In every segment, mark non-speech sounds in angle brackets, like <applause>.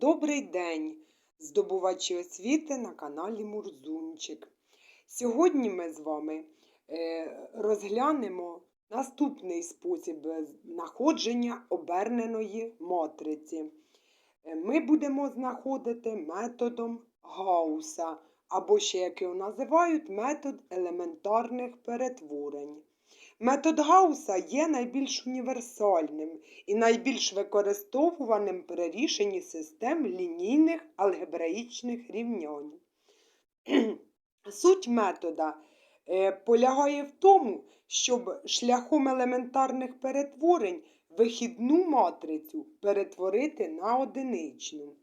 Добрий день, здобувачі освіти на каналі Мурзунчик. Сьогодні ми з вами е, розглянемо наступний спосіб знаходження оберненої матриці. Е, Ми будемо знаходити методом Гауса, або ще як його називають, метод елементарних перетворень. Метод Гауса є найбільш універсальним і найбільш використовуваним при рішенні систем лінійних алгебраїчних рівнянь. <clears throat> Суть метода е, полягає в тому, щоб шляхом елементарних перетворень вихідну матрицю перетворити на одиничну.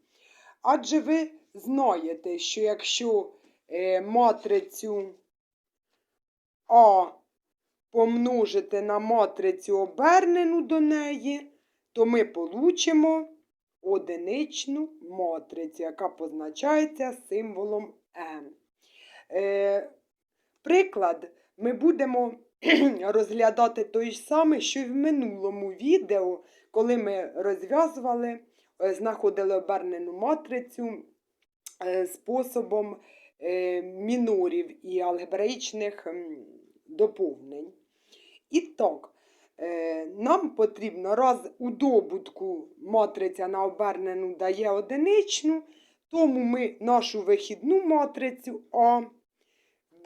Адже ви знаєте, що якщо е, матрицю А помножити на матрицю обернену до неї, то ми получимо одиничну матрицю, яка позначається символом М. Е, приклад ми будемо <clears throat> розглядати той ж самий, що й в минулому відео, коли ми розв'язували, е, знаходили обернену матрицю е, способом е, мінорів і алгебраїчних доповнень. І так, е, нам потрібно раз у добутку матриця на обернену дає одиничну, тому ми нашу вихідну матрицю А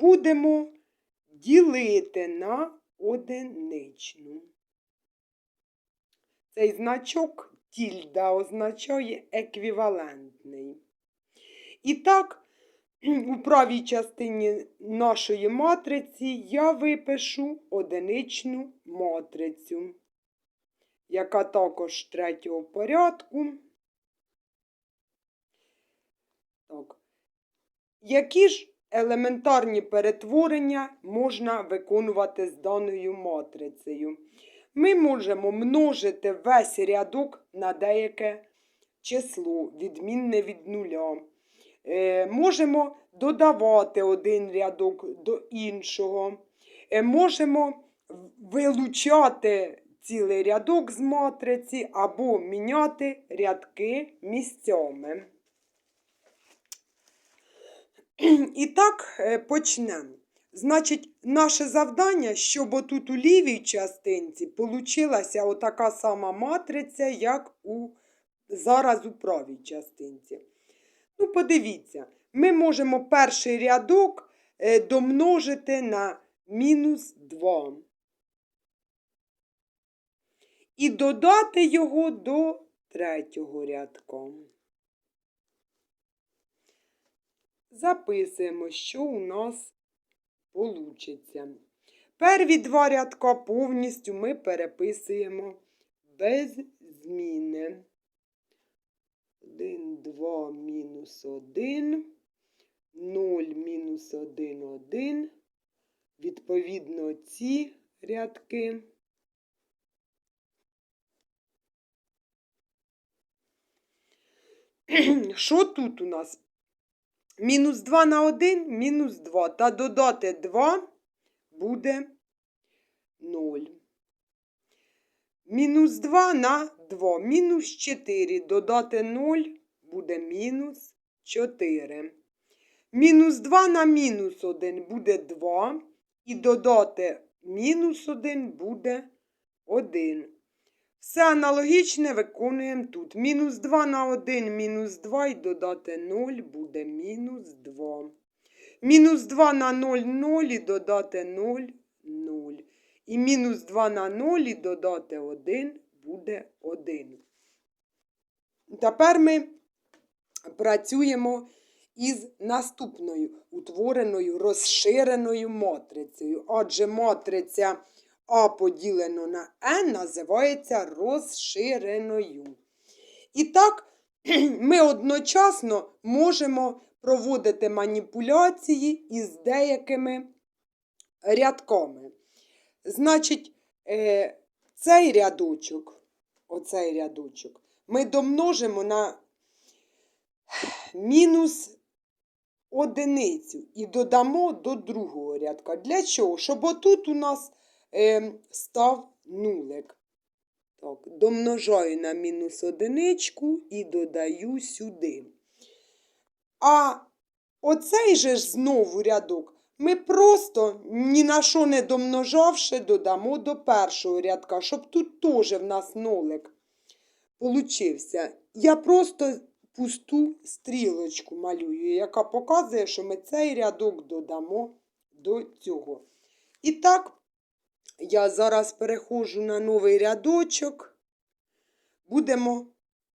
будемо ділити на одиничну. Цей значок тільда означає еквівалентний. І так, у правій частині нашої матриці я випишу одиничну матрицю, яка також третього порядку. Так. Які ж елементарні перетворення можна виконувати з даною матрицею? Ми можемо множити весь рядок на деяке число, відмінне від нуля. Е, можемо додавати один рядок до іншого. Е, можемо вилучати цілий рядок з матриці або міняти рядки місцями. І так е, почнемо. Значить, наше завдання, щоб отут у лівій частинці получилася отака сама матриця, як у зараз у правій частинці. Ну, подивіться, ми можемо перший рядок е, домножити на мінус 2. І додати його до третього рядка. Записуємо, що у нас вийде. Перві два рядка повністю ми переписуємо без зміни. 1, 2, мінус 1, 0, мінус 1, 1. Відповідно, ці рядки. <clears throat> Що тут у нас? Мінус 2 на 1, мінус 2. Та додати 2 буде 0. Мінус 2 на 2. Мінус 4. Додати 0 буде мінус 4. Мінус 2 на мінус 1 буде 2. І додати мінус 1 буде 1. Все аналогічне виконуємо тут. Мінус 2 на 1, мінус 2 і додати 0 буде мінус 2. Мінус 2 на 0 0 і додати 0 0. І мінус 2 на 0 і додати 1 буде 1. Тепер ми працюємо із наступною утвореною розширеною матрицею. Отже, матриця А поділено на N називається розширеною. І так, <clears throat> ми одночасно можемо проводити маніпуляції із деякими рядками. Значить, е, цей рядочок, оцей рядочок, ми домножимо на мінус одиницю і додамо до другого рядка. Для чого? Щоб отут у нас е, став нулик. Так, домножаю на мінус одиничку і додаю сюди. А оцей же ж знову рядок ми просто ні на що не домножавши додамо до першого рядка, щоб тут теж в нас нолик получився. Я просто пусту стрілочку малюю, яка показує, що ми цей рядок додамо до цього. І так, я зараз переходжу на новий рядочок. Будемо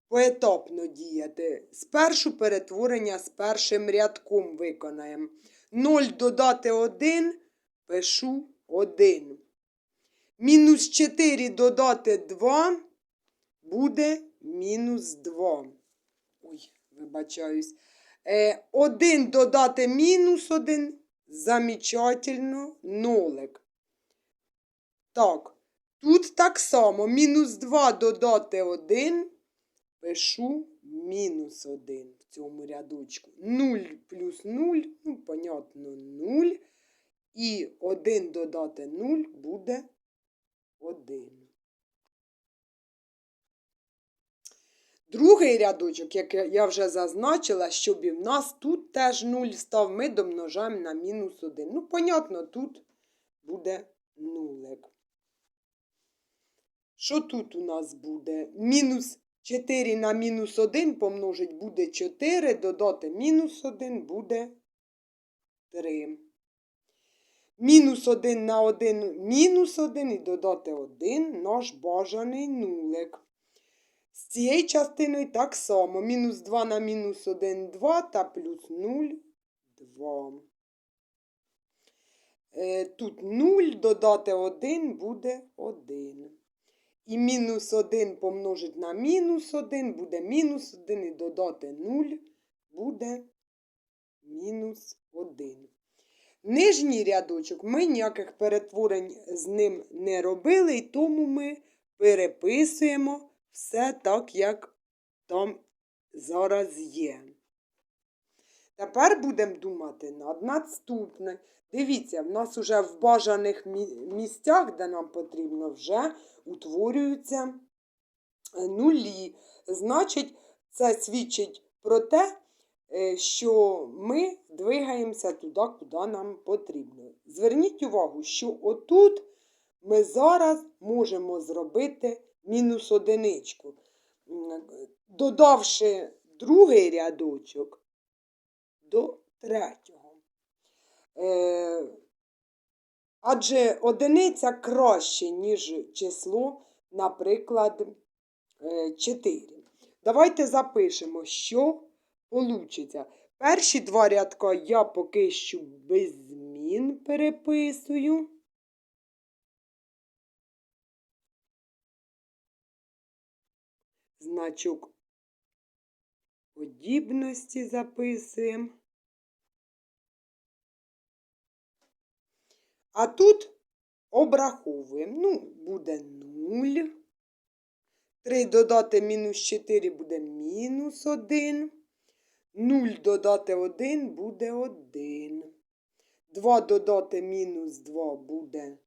поетапно діяти. Спершу перетворення з першим рядком виконаємо. 0 додати 1, пишу 1. Мінус 4 додати 2 буде мінус 2. Ой, вибачаюсь. Е, 1 додати мінус 1. Замечательно, нолик. Так, тут так само. Мінус 2 додати 1. Пишу мінус 1 в цьому рядочку. 0 плюс 0, ну, понятно, 0. І 1 додати 0 буде 1. Другий рядочок, як я- вже зазначила, щоб і в нас тут теж 0 став, ми домножаємо на мінус 1. Ну, понятно, тут буде нулик. Що тут у нас буде? Мінус 4 на мінус 1 помножить буде 4, додати мінус 1 буде 3. Мінус 1 на 1 мінус 1 і додати 1 наш бажаний нулик. З цією частиною так само. Мінус 2 на мінус 1 2 та плюс 0 2. Е, Тут 0 додати 1 буде 1. І мінус 1 помножить на мінус 1 буде мінус 1 і додати 0 буде мінус 1. Нижній рядочок ми ніяких перетворень з ним не робили, і тому ми переписуємо все так, як там зараз є. Тепер будемо думати над наступне. Дивіться, в нас уже в бажаних місцях, де нам потрібно, вже утворюються е, нулі. Значить, це свідчить про те, е, що ми двигаємося туди, куди нам потрібно. Зверніть увагу, що отут ми зараз можемо зробити мінус одиничку. Додавши другий рядочок до третього. Е, адже одиниця краще, ніж число, наприклад, 4. Давайте запишемо, що вийде. Перші два рядка я поки що без змін переписую. Значок подібності записуємо. А тут обраховуємо. Ну, буде 0. 3 додати мінус 4 буде мінус 1. 0 додати 1 буде 1. 2 додати мінус 2 буде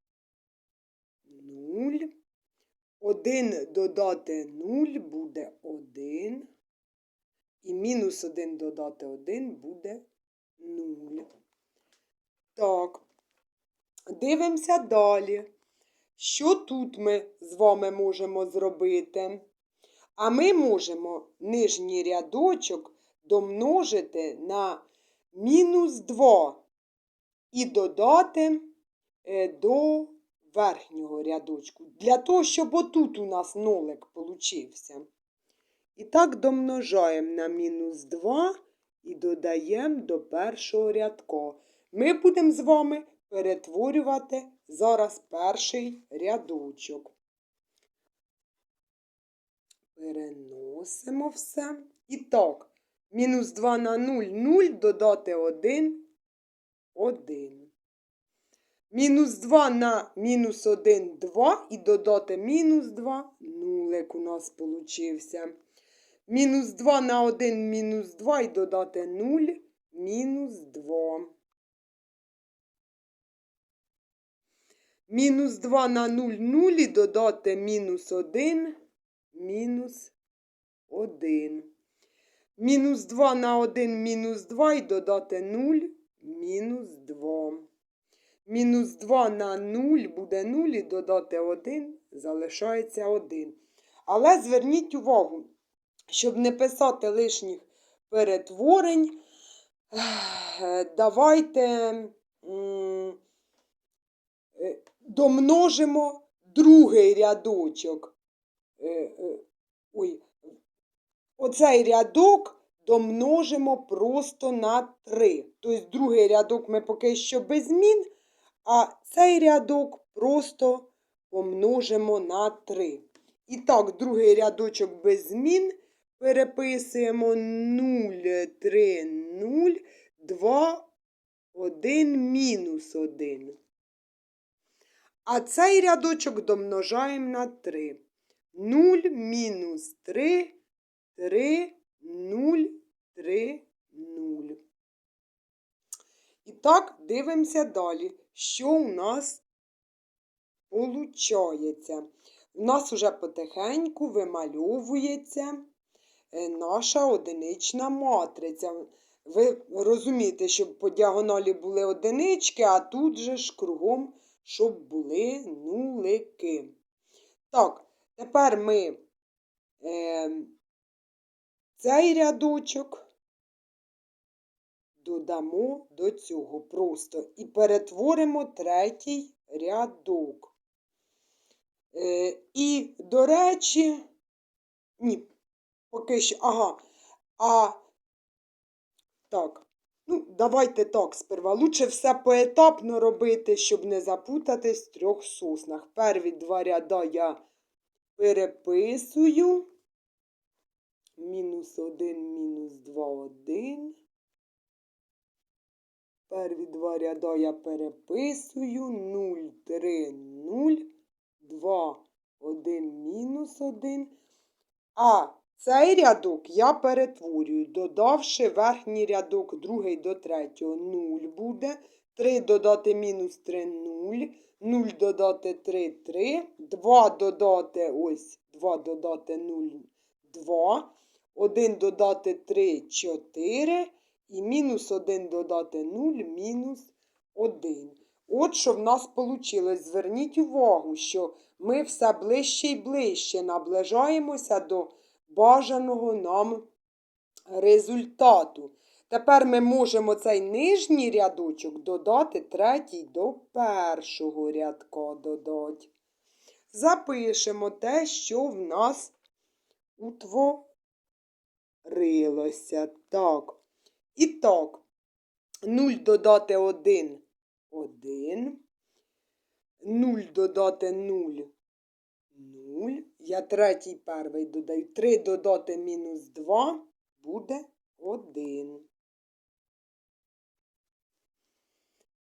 0. 1 додати 0 буде 1. І мінус 1 додати 1 буде 0. Так. Дивимося далі. Що тут ми з вами можемо зробити? А ми можемо нижній рядочок домножити на мінус 2 і додати е, до верхнього рядочку. Для того, щоб отут у нас нолик получився. І так домножаємо на мінус 2 і додаємо до першого рядка. Ми будемо з вами перетворювати зараз перший рядочок. Переносимо все. І так, мінус 2 на 0, 0, додати 1, 1. Мінус 2 на мінус 1, 2 і додати мінус 2, нулик у нас получився. Мінус 2 на 1, мінус 2 і додати 0, мінус 2. Мінус 2 на 0, 0 і додати мінус 1, мінус 1. Мінус 2 на 1 мінус 2 і додати 0 мінус 2. Мінус 2 на 0 буде 0 і додати 1 залишається 1. Але зверніть увагу, щоб не писати лишніх перетворень, <sighs> давайте домножимо другий рядочок. Е, е, Ой, оцей рядок домножимо просто на 3. Тобто другий рядок ми поки що без змін, а цей рядок просто помножимо на 3. І так, другий рядочок без змін переписуємо 0, 3, 0, 2, 1, мінус 1. А цей рядочок домножаємо на 3. 0 мінус 3, 3, 0, 3, 0. І так, дивимося далі, що у нас получається. У нас уже потихеньку вимальовується е, наша одинична матриця. Ви розумієте, щоб по діагоналі були одинички, а тут же ж кругом, щоб були нулики. Так, тепер ми е, цей рядочок додамо до цього просто і перетворимо третій рядок. Е, і, до речі, ні, поки що, ага, а так, ну, давайте так сперва. Лучше все поетапно робити, щоб не запутатись в трьох соснах. Перві два ряда я переписую. Мінус один, мінус два, один. Перві два ряда я переписую. 0, 3, 0, 2, 1, мінус 1. А цей рядок я перетворюю, додавши верхній рядок, другий до третього 0 буде. 3 додати мінус 3 0. 0 додати 3 3. 2 додати ось 2 додати 0 2. 1 додати 3 4. І мінус 1 додати 0 мінус 1. От що в нас вийшло. Зверніть увагу, що ми все ближче і ближче наближаємося до бажаного нам результату. Тепер ми можемо цей нижній рядочок додати третій до першого рядка додати. Запишемо те, що в нас утворилося. Так. І так, 0 додати 1 1. 0 додати 0 0. Я третій перший додаю. 3 додати мінус 2 буде 1.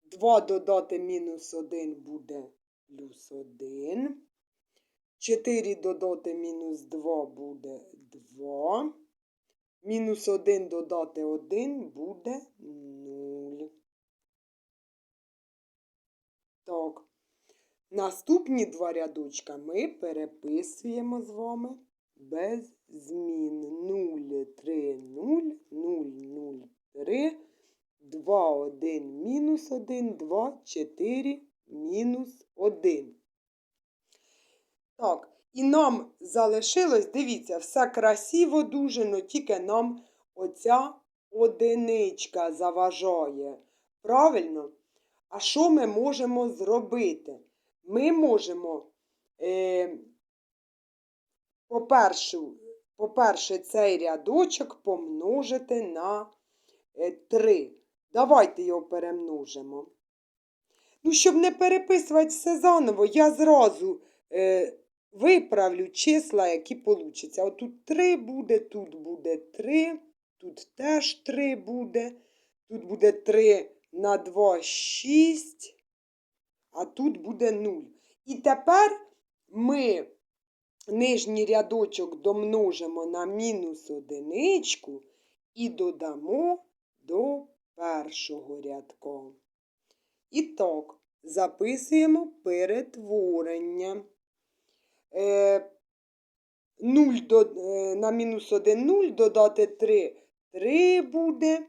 2 додати мінус 1 буде плюс 1. 4 додати мінус 2 буде 2. Мінус 1 додати 1 буде 0. Так. Наступні два рядочка ми переписуємо з вами без змін. 0, 3, 0, 0, 0, 3, 2, 1, мінус 1, 2, 4, мінус 1. Так, і нам залишилось, дивіться, все красиво дуже, но тільки нам оця одиничка заважає. Правильно? А що ми можемо зробити? Ми можемо, е, по-перше, по-перше, цей рядочок помножити на е, 3. Давайте його перемножимо. Ну, щоб не переписувати все заново, я зразу е, виправлю числа, які получаться. Отут 3 буде, тут буде 3, тут теж 3 буде, тут буде 3 на 2 6, а тут буде 0. І тепер ми нижній рядочок домножимо на мінус одиничку і додамо до першого рядка. І так, записуємо перетворення. Е, 0 до, е, на мінус 1 0, додати 3 3 буде.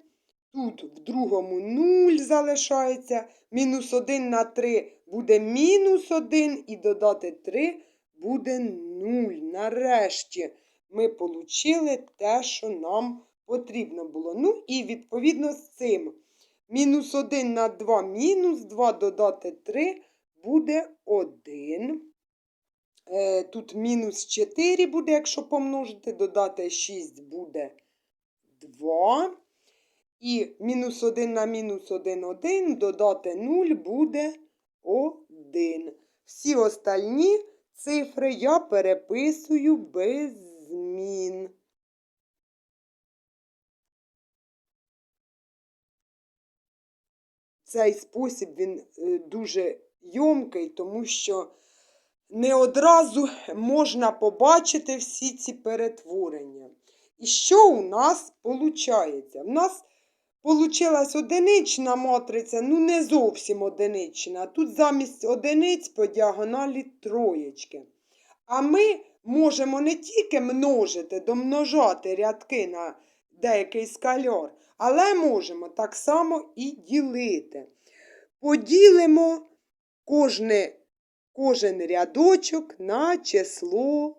Тут в другому 0 залишається. Мінус 1 на 3 буде мінус 1 і додати 3 буде 0. Нарешті ми отримали те, що нам потрібно було. Ну і відповідно з цим. Мінус 1 на 2 мінус 2 додати 3 буде 1. Е, Тут мінус 4 буде, якщо помножити, додати 6 буде 2. І мінус 1 на мінус 1 1, додати 0 буде 1. Всі остальні цифри я переписую без змін. Цей спосіб він е, дуже йомкий, тому що не одразу можна побачити всі ці перетворення. І що у нас виходить? У нас вийшла одинична матриця, ну не зовсім одинична. Тут замість одиниць по діагоналі троєчки. А ми можемо не тільки множити, домножати рядки на деякий скальор, але можемо так само і ділити. Поділимо кожне, кожен рядочок на число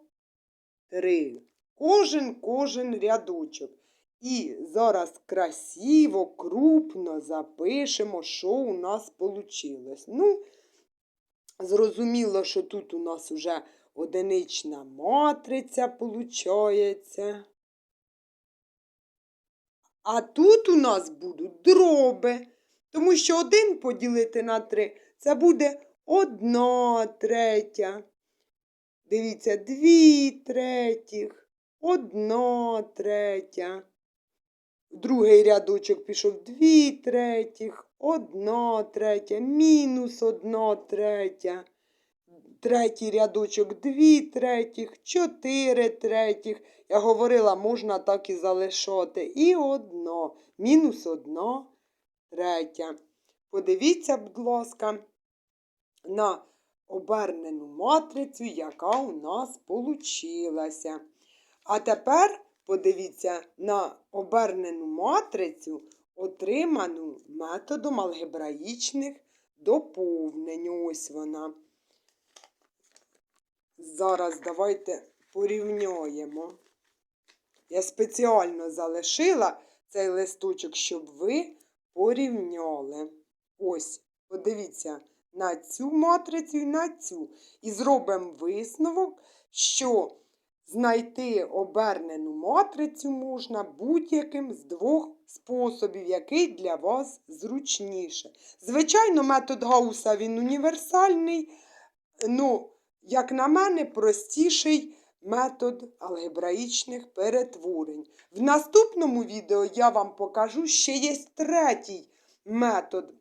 3. Кожен кожен рядочок. І зараз красиво, крупно запишемо, що у нас вийшло. Ну, зрозуміло, що тут у нас вже одинична матриця виходить. А тут у нас будуть дроби. Тому що один поділити на три це буде одна третя. Дивіться, дві третіх, одна третя. Другий рядочок пішов дві третіх, одна третя, мінус одна третя. Третій рядочок дві третіх, чотири третіх. Я говорила, можна так і залишати. І одна, мінус одна третя. Подивіться, будь ласка, на обернену матрицю, яка у нас получилася. А тепер подивіться на обернену матрицю, отриману методом алгебраїчних доповнень. Ось вона. Зараз давайте порівняємо. Я спеціально залишила цей листочок, щоб ви порівняли. Ось, подивіться на цю матрицю і на цю. І зробимо висновок, що знайти обернену матрицю можна будь-яким з двох способів, який для вас зручніше. Звичайно, метод Гауса він універсальний. Ну, як на мене, простіший метод алгебраїчних перетворень. В наступному відео я вам покажу ще є третій метод.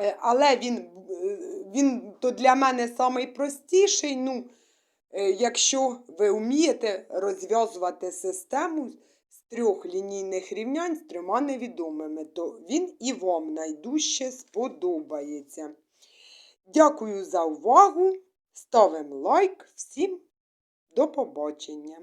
Е, Але він, е, він то для мене найпростіший. Ну, якщо ви вмієте розв'язувати систему з трьох лінійних рівнянь з трьома невідомими, то він і вам найдужче сподобається. Дякую за увагу. Ставимо лайк. Всім до побачення!